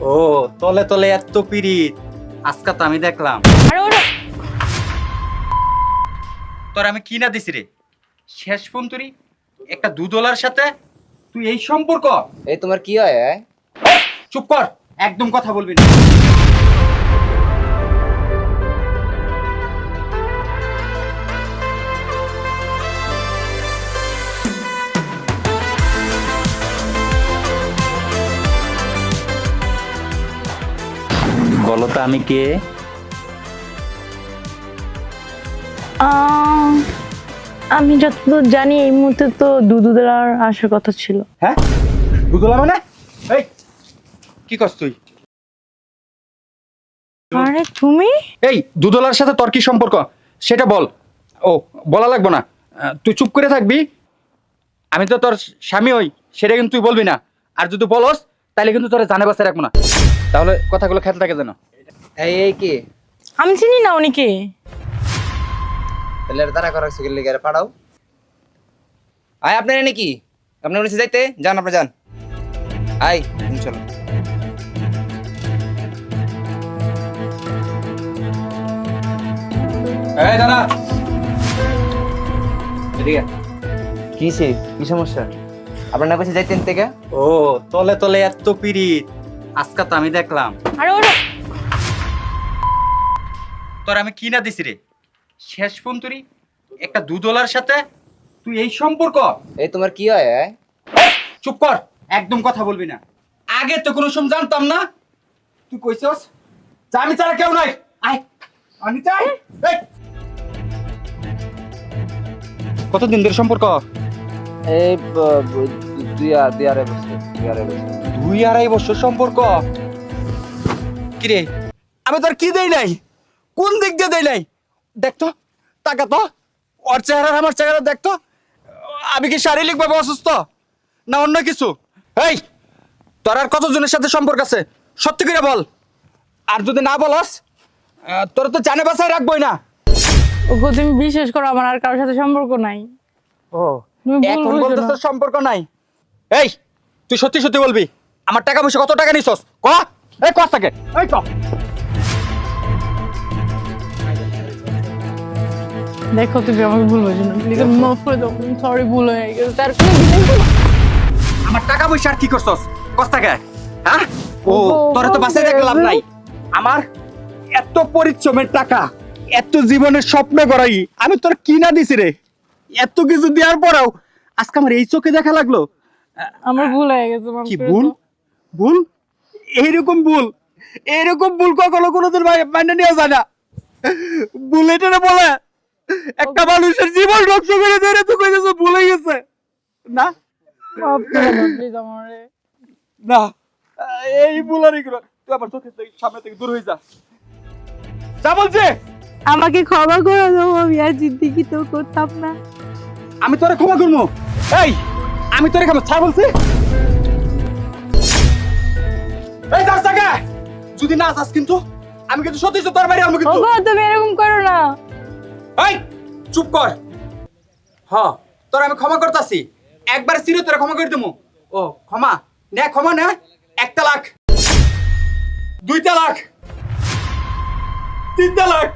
ও তলে তলে এত পিরিত আজকে তো আমি দেখলাম। আরে ওরা তোর আমি কি না দিছি রে। শেষ ফোন তুই একটা দুদলার সাথে তুই এই সম্পর্ক। এই তোমার কি হয় চুপ কর। একদম কথা বলবি না। বলো তো আমি কে? আমি যতদূর জানি এই মুহূর্তে তো দুদুদার আসার কথা ছিল। হ্যাঁ? দুদলা মানে? এই কি করছ তুই? আরে তুমি? এই দুদলার সাথে তোর কি সম্পর্ক? সেটা বল। ও বলা লাগবো না। আহ, তুই চুপ করে থাকবি। আমি তো তোর স্বামী হই সেটা কিন্তু তুই বলবি না। আর যদি বলস তাহলে কিন্তু তোর জানে বাসায় রাখব না। তাহলে কথাগুলো খেয়াল থাকে যেন। এই এই কি? আমি চিনি না উনিকে তাহলে তারা করা সিগেল লিগে পাঠাও। আয় আপনার এনে কি? আপনার উনিশে যাইতে? যান আপনি যান। আয় তুমি চলো। এই দাদা। এদিকে। কিসে কি সমস্যা? আপনার না কাছে যাইতেন থেকে? ও তলে তলে এত পিরিত আজকে তো আমি দেখলাম। আরে ওরা। তোর আমি কি না দিছি রে। শেষ ফোন তুই একটা দুদলার সাথে তুই এই সম্পর্ক। এই তোমার কি হয় এ? চুপ কর। একদম কথা বলবি না। আগে তো কোনো সময় জানতাম না। তুই কইছস যে আমি ছাড়া কেউ নাই। আয় আমি চাই। কতদিন ধরে সম্পর্ক? এই ব- ব- দুই আর দুই আড়াই বছর। দুই আড়াই বছর সম্পর্ক। কিরে? আমি তোর কি দেই নাই? কোন দিক দিয়ে দেই নাই? দেখতো টাকা তো। ওর চেহারা আমার চেহারা দেখতো আমি কি শারীরিকভাবে অসুস্থ? না অন্য কিছু? এই তোর আর কতজনের সাথে সম্পর্ক আছে? সত্যি করে বল। আর যদি না বলস তোর তো জানে বাসায় রাখবই না। ওগো তুমি বিশ্বাস করো আমার আর কারোর সাথে সম্পর্ক নাই। ও এখন বলতেছ সম্পর্ক নাই। এই তুই সত্যি সত্যি বলবি? আমার টাকা পয়সা কত টাকা নিছস? ক? এই কস থাকে এই ক দেখো তুমি আমাকে ভুল বুঝো না। প্লিজ মাফ করে দাও সরি ভুল হয়ে গেছে। তার কোনো। আমার টাকা পয়সা আর কি করছস? কস টাকা হ্যাঁ? ও তোরে তো বাসায় রেখে লাভ নাই। আমার এত পরিশ্রমের টাকা এত জীবনের স্বপ্ন গড়াই আমি তোর কি না দিছি রে। এত কিছু দেওয়ার পরেও আজকে আমার এই চোখে দেখা লাগল। আমার ভুল হয়ে গেছে কি ভুল? ভুল? এইরকম ভুল এইরকম ভুল কখনো কোনোদিন নেওয়া যায় না। বলে একটা মানুষের জীবন ধ্বংস করে ধরে তো কইতেছে ভুলে গেছে। না? না এই ভুল আর এগুলো তুই আমার চোখের থেকে সামনে থেকে দূর হয়ে যা। যা বলছে! আমাকে ক্ষমা করে দাও আমি আর জিন্দিগি তো করতাম না। আমি তোরে ক্ষমা করব। এই! আমি তোরে ক্ষমা ছাড় বলছি। এই যাস টাকা যদি না যাস কিন্তু আমি কিন্তু সত্যি তোর বাড়ি আনব কিন্তু। ওগো তুমি এরকম করো না। এই চুপ কর। হ তোর আমি ক্ষমা করতাছি। একবারে চিরে তোরা ক্ষমা করে দেবো ও ক্ষমা? নে ক্ষমা নে। একটা লাখ। দুইটা লাখ। তিনটা লাখ।